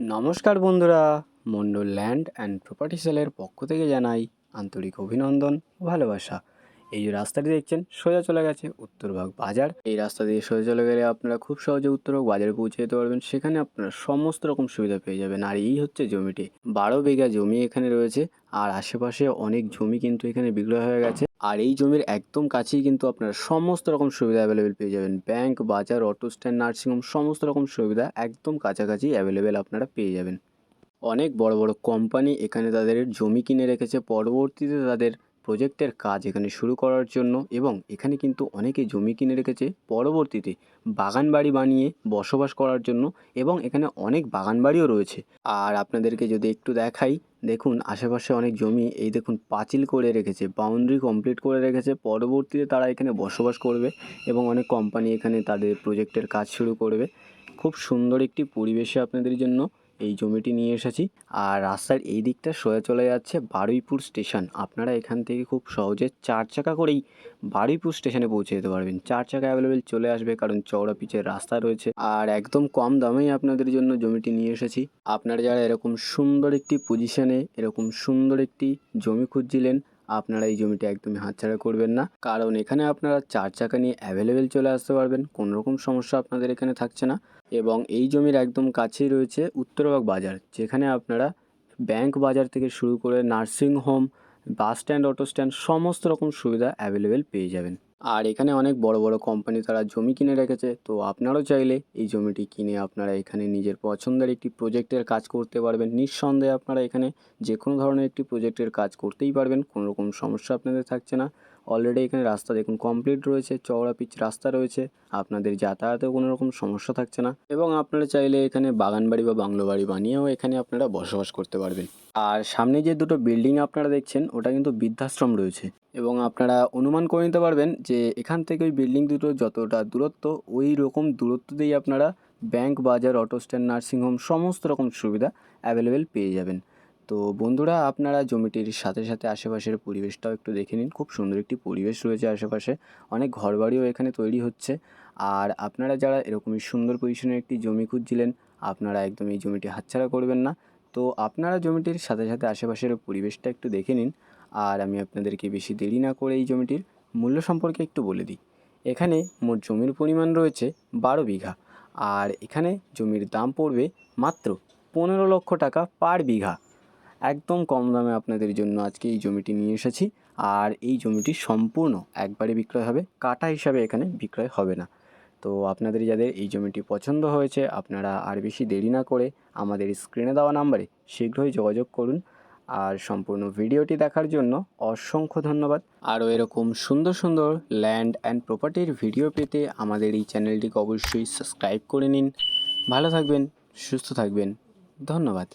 নমস্কার বন্ধুরা Mondal land and property সেলের পক্ষ থেকে জানাই আন্তরিক অভিনন্দন ভালোবাসা। এই যে রাস্তাটি দেখছেন, সোজা চলে গেছে উত্তরভাগ বাজার। এই রাস্তা দিয়ে সোজা চলে গেলে আপনারা খুব সহজে উত্তরভাগ বাজারে পৌঁছে যেতে পারবেন। সেখানে আপনারা সমস্ত রকম সুবিধা পেয়ে যাবেন। আর এই হচ্ছে জমিটি। বারো বিঘা জমি এখানে রয়েছে। আর আশেপাশে অনেক জমি কিন্তু এখানে বিক্রয় হয়ে গেছে। আর এই জমির একদম কাছেই কিন্তু আপনারা সমস্ত রকম সুবিধা অ্যাভেলেবেল পেয়ে যাবেন। ব্যাংক বাজার অটো স্ট্যান্ড নার্সিংহোম সমস্ত রকম সুবিধা একদম কাছাকাছি অ্যাভেলেবেল আপনারা পেয়ে যাবেন। অনেক বড় বড় কোম্পানি এখানে তাদের জমি কিনে রেখেছে। পরবর্তীতে তাদের প্রজেক্টের কাজ এখানে শুরু করার জন্য এবং এখানে কিন্তু অনেকে জমি কিনে রেখেছে। পরবর্তীতে বাগান বাড়ি বানিয়ে বসবাস করার জন্য এবং এখানে অনেক বাগান বাড়িও রয়েছে। আর আপনাদেরকে যদি একটু দেখাই, দেখুন আশেপাশে অনেক জমি, এই দেখুন পাঁচিল করে রেখেছে, বাউন্ডারি কমপ্লিট করে রেখেছে। পরবর্তীতে তারা এখানে বসবাস করবে এবং অনেক কোম্পানি এখানে তাদের প্রজেক্টের কাজ শুরু করবে। খুব সুন্দর একটি পরিবেশে আপনাদের জন্য এই জমিটি নিয়ে এসেছি। আর রাস্তার এই দিকটা সোজা চলে যাচ্ছে বারুইপুর স্টেশন। আপনারা এখান থেকে খুব সহজে চার চাকা করেই বারুইপুর স্টেশনে পৌঁছে যেতে পারবেন। চার চাকা অ্যাভেলেবেল চলে আসবে কারণ চওড়া পিচের রাস্তা রয়েছে। আর একদম কম দামেই আপনাদের জন্য জমিটি নিয়ে এসেছি। আপনারা যারা এরকম সুন্দর একটি পজিশনে এরকম সুন্দর একটি জমি খুঁজছিলেন আপনারা এই জমিটা একদমই হাতছাড়া করবেন না। কারণ এখানে আপনারা চার চাকা নিয়ে অ্যাভেলেবেল চলে আসতে পারবেন। কোনো রকম সমস্যা আপনাদের এখানে থাকছে না। এবং এই জমির একদম কাছেই রয়েছে উত্তরবাগ বাজার, যেখানে আপনারা ব্যাংক বাজার থেকে শুরু করে nursing home bus stand auto stand সমস্ত রকম সুবিধা অ্যাভেলেবেল পেয়ে যাবেন। আর এখানে অনেক বড় বড় কোম্পানি তারা জমি কিনে রেখেছে। তো আপনারাও চাইলে এই জমিটি কিনে আপনারা এখানে নিজের পছন্দের একটি প্রজেক্টের কাজ করতে পারবেন। নিঃসন্দেহে আপনারা এখানে যে কোনো ধরনের একটি প্রজেক্টের কাজ করতেই পারবেন। কোনো রকম সমস্যা আপনাদের থাকছে না। অলরেডি এখানে রাস্তা দেখুন কমপ্লিট রয়েছে, চওড়া পিচ রাস্তা রয়েছে, আপনাদের যাতায়াতেও কোনো রকম সমস্যা থাকছে না। এবং আপনারা চাইলে এখানে বাগান বাড়ি বা বাংলো বাড়ি বানিয়েও এখানে আপনারা বসবাস করতে পারবেন। আর সামনে যে দুটো বিল্ডিং আপনারা দেখছেন, ওটা কিন্তু বৃদ্ধাশ্রম রয়েছে। এবং আপনারা অনুমান করে নিতে পারবেন যে এখান থেকে ওই বিল্ডিং দুটো যতটা দূরত্ব, ওই রকম দূরত্ব দিয়েই আপনারা ব্যাংক বাজার অটো স্ট্যান্ড নার্সিংহোম সমস্ত রকম সুবিধা অ্যাভেলেবেল পেয়ে যাবেন। তো বন্ধুরা, আপনারা জমিটির সাথে সাথে আশেপাশের পরিবেশটাও একটু দেখে নিন। খুব সুন্দর একটি পরিবেশ রয়েছে আশেপাশে। অনেক ঘরবাড়িও এখানে তৈরি হচ্ছে। আর আপনারা যারা এরকমই সুন্দর পজিশনের একটি জমি খুঁজছিলেন, আপনারা একদম এই জমিটি হাতছাড়া করবেন না। তো আপনারা জমিটির সাথে সাথে আশেপাশের পরিবেশটা একটু দেখে নিন। আর আমি আপনাদেরকে বেশি দেরি না করে এই জমিটির মূল্য সম্পর্কে একটু বলে দিই। এখানে মোট জমির পরিমাণ রয়েছে বারো বিঘা। আর এখানে জমির দাম পড়বে মাত্র পনেরো লক্ষ টাকা পার বিঘা। একদম কম দামে আপনাদের জন্য আজকে এই জমিটি নিয়ে এসেছি। আর এই জমিটি সম্পূর্ণ একবারে বিক্রয় হবে, কাটা হিসাবে এখানে বিক্রয় হবে না। তো আপনাদের যাদের এই জমিটি পছন্দ হয়েছে, আপনারা আর বেশি দেরি না করে আমাদের স্ক্রিনে দেওয়া নাম্বারে শীঘ্রই যোগাযোগ করুন। আর সম্পূর্ণ ভিডিওটি দেখার জন্য অসংখ্য ধন্যবাদ। আরও এরকম সুন্দর সুন্দর ল্যান্ড অ্যান্ড প্রপার্টির ভিডিও পেতে আমাদের এই চ্যানেলটিকে অবশ্যই সাবস্ক্রাইব করে নিন। ভালো থাকবেন, সুস্থ থাকবেন। ধন্যবাদ।